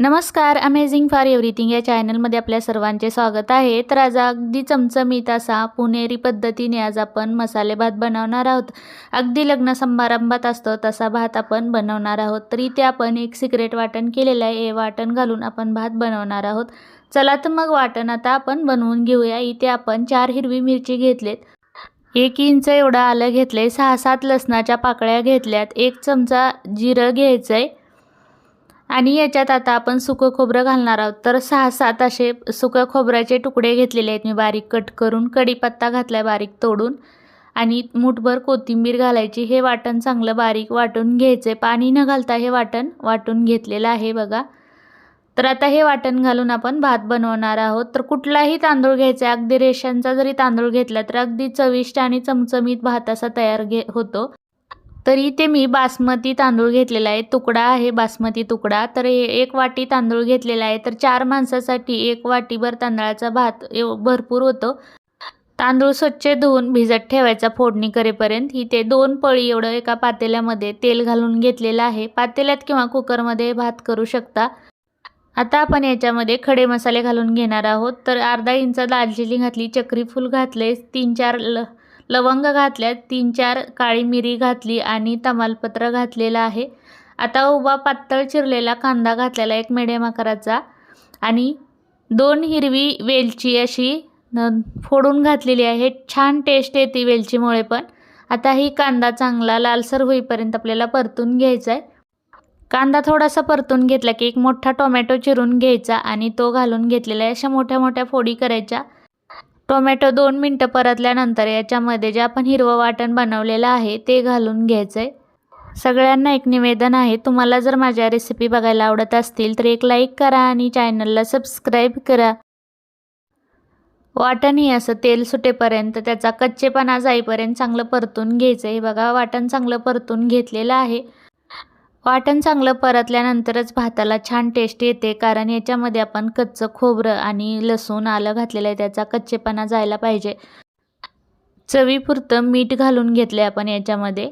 नमस्कार amazing for everything या चॅनलमध्ये आपल्या सर्वांचे स्वागत आहे. तर आज अगदी चमचमीत असा पुणेरी पद्धतीने आज आपण मसाले भात बनवणार आहोत. अगदी लग्न समारंभात असतो तसा भात आपण बनवणार आहोत. तर इथे आपण एक सिक्रेट वाटण केलेलं आहे. हे वाटण घालून आपण भात बनवणार आहोत. चला तर मग वाटण आता आपण बनवून घेऊया. इथे आपण चार हिरवी मिरची घेतलेत. एक इंच एवढं आलं घेतलं आहे सहा सात लसणाच्या पाकळ्या घेतल्यात. एक चमचा जिरं घ्यायचं आहे आणि याच्यात आता आपण सुकं खोबरं घालणार आहोत. तर सहा सात असे सुकं खोबऱ्याचे तुकडे घेतलेले आहेत मी बारीक कट करून. कढीपत्ता घातला आहे बारीक तोडून. आणि मुठभर कोथिंबीर घालायची. हे वाटण चांगलं बारीक वाटून घ्यायचं पाणी न घालता हे वाटण वाटून घेतलेलं आहे बघा. तर आता हे वाटण घालून आपण भात बनवणार आहोत. तर कुठलाही तांदूळ घ्यायचा अगदी रेशनचा जरी तांदूळ घेतला तर अगदी चविष्ट आणि चमचमीत भात असा तयार घे होतो. तर इथे मी बासमती तांदूळ घेतलेला आहे. तुकडा आहे बासमती तुकडा. तर हे एक वाटी तांदूळ घेतलेला आहे. तर चार माणसासाठी एक वाटीभर तांदळाचा भात एव भरपूर होतो. तांदूळ स्वच्छ धुवून भिजत ठेवायचा फोडणी करेपर्यंत. इथे दोन पळी एवढं एका पातेल्यामध्ये तेल घालून घेतलेलं आहे. पातेल्यात किंवा कुकरमध्ये भात करू शकता. आता आपण याच्यामध्ये खडे मसाले घालून घेणार आहोत. तर अर्धा इंच दालचिनी घातली चक्रीफूल घातले तीन चार ल लवंग घातल्या तीन चार काळी मिरी घातली आणि तमालपत्र घातलेलं आहे. आता उभा पातळ चिरलेला कांदा घातलेला एक मिडियम आकाराचा आणि दोन हिरवी वेलची अशी फोडून घातलेली आहे. छान टेस्ट येते वेलचीमुळे पण. आता ही कांदा चांगला लालसर होईपर्यंत आपल्याला परतून घ्यायचा आहे. कांदा थोडासा परतून घेतला की एक मोठा टोमॅटो चिरून घ्यायचा आणि तो घालून घेतलेला आहे अशा मोठ्या मोठ्या फोडी करायच्या. टोमॅटो दोन मिनटं परतल्यानंतर याच्यामध्ये जे आपण हिरवं वाटण बनवलेलं आहे ते घालून घ्यायचं आहे सगळ्यांना एक निवेदन आहे तुम्हाला जर माझ्या रेसिपी बघायला आवडत असतील तर एक लाईक करा आणि चॅनलला सबस्क्राईब करा. वाटणही असं तेल सुटेपर्यंत त्याचा कच्चेपणा जाईपर्यंत चांगलं परतून घ्यायचं आहे बघा वाटण चांगलं परतून घेतलेलं आहे. वाटण चांगलं परतल्यानंतरच भाताला छान टेस्ट येते कारण याच्यामध्ये आपण कच्चं खोबरं आणि लसूण आलं घातलेलं आहे त्याचा कच्चेपणा जायला पाहिजे. चवीपुरतं मीठ घालून घेतलं आपण याच्यामध्ये.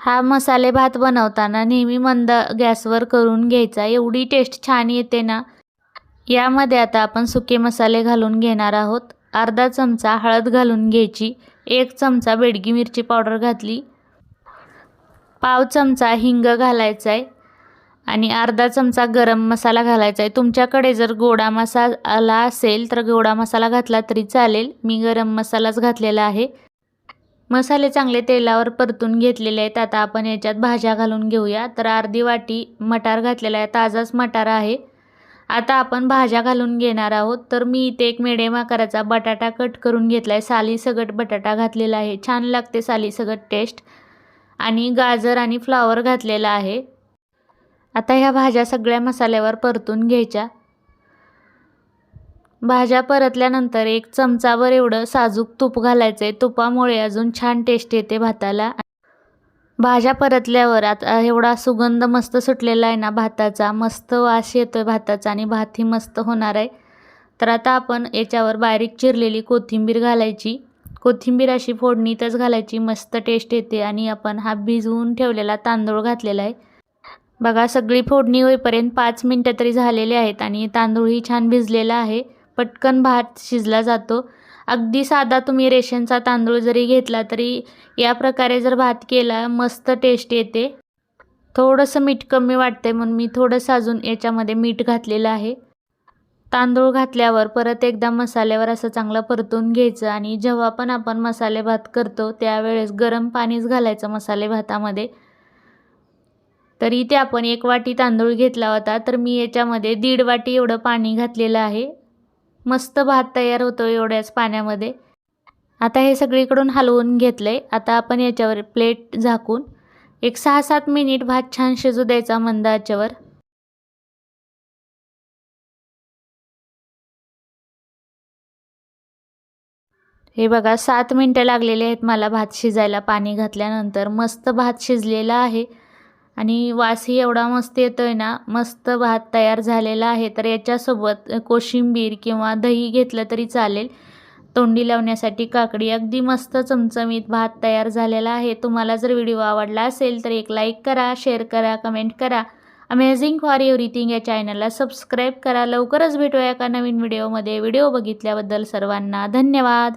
हा मसाले भात बनवताना नेहमी मंद गॅसवर करून घ्यायचा एवढी टेस्ट छान येते ना. यामध्ये आता आपण सुके मसाले घालून घेणार आहोत. अर्धा चमचा हळद घालून घ्यायची एक चमचा बेडगी मिरची पावडर घातली. पाव चमचा हिंग घालायचा आहे आणि अर्धा चमचा गरम मसाला घालायचा आहे तुमच्याकडे जर गोडा मसाला असेल तर गोडा मसाला घातला तरी चालेल. मी गरम मसालाच घातलेला आहे. मसाले चांगले तेलावर परतून घेतलेले आहेत. आता आपण याच्यात भाज्या घालून घेऊया. तर अर्धी वाटी मटार घातलेला आहे. ताजाच मटार आहे. आता आपण भाज्या घालून घेणार आहोत. तर मी इथे एक मिडियम आकाराचा बटाटा कट करून घेतला आहे सालीसगट बटाटा घातलेला आहे. छान लागते सालीसगट टेस्ट आणि गाजर आणि फ्लावर घातलेला आहे. आता ह्या भाज्या सगळ्या मसाल्यावर परतून घ्यायच्या. भाज्या परतल्यानंतर एक चमचावर एवढं साजूक तूप घालायचं आहे तुपामुळे अजून छान टेस्ट येते भाताला. भाज्या परतल्यावर आता एवढा सुगंध मस्त सुटलेला आहे ना भाताचा. मस्त वास येतो आहे भाताचा आणि भातही मस्त होणार आहे. तर आता आपण याच्यावर बारीक चिरलेली कोथिंबीर घालायची. कोथिंबीर अशी फोडणीतच घालायची. मस्त टेस्ट येते आणि आपण हा भिजवून ठेवलेला तांदूळ घातलेला आहे. बघा सगळी फोडणी होईपर्यंत पाच मिनटं तरी झालेले आहेत आणि तांदूळही छान भिजलेला आहे. पटकन भात शिजला जातो. अगदी साधा तुम्ही रेशनचा तांदूळ जरी घेतला तरी या प्रकारे जर भात केला मस्त टेस्ट येते. थोडंसं मीठ कमी वाटते म्हणून मी थोडंसं अजून याच्यामध्ये मीठ घातलेलं आहे. तांदूळ घातल्यावर परत एकदा मसाल्यावर असं चांगलं परतून घ्यायचं आणि जेव्हा पण आपण मसाले भात करतो त्यावेळेस गरम पाणीच घालायचं मसाले भातामध्ये. तर इथे आपण एक वाटी तांदूळ घेतला होता तर मी याच्यामध्ये दीड वाटी एवढं पाणी घातलेलं आहे. मस्त भात तयार होतो एवढ्याच पाण्यामध्ये. आता हे सगळीकडून हलवून घेतलं आहे आता आपण याच्यावर प्लेट झाकून एक सहा सात मिनिट भात छान शिजू द्यायचा मंदाच्यावर हे बघा सात मिनटं लागलेले आहेत मला भात शिजायला पाणी घातल्यानंतर. मस्त भात शिजलेला आहे. आणि वासही एवढा मस्त येतो आहे ना मस्त भात तयार झालेला आहे. तर याच्यासोबत कोशिंबीर किंवा दही घेतलं तरी चालेल. तोंडी लावण्यासाठी काकडी अगदी मस्त चमचमीत भात तयार झालेला आहे. तुम्हाला जर व्हिडिओ आवडला असेल तर एक लाईक करा शेअर करा कमेंट करा. अमेझिंग फॉर एव्हरीथिंग या चॅनलला सबस्क्राईब करा. लवकरच भेटूया एका नवीन व्हिडिओमध्ये. व्हिडिओ बघितल्याबद्दल सर्वांना धन्यवाद.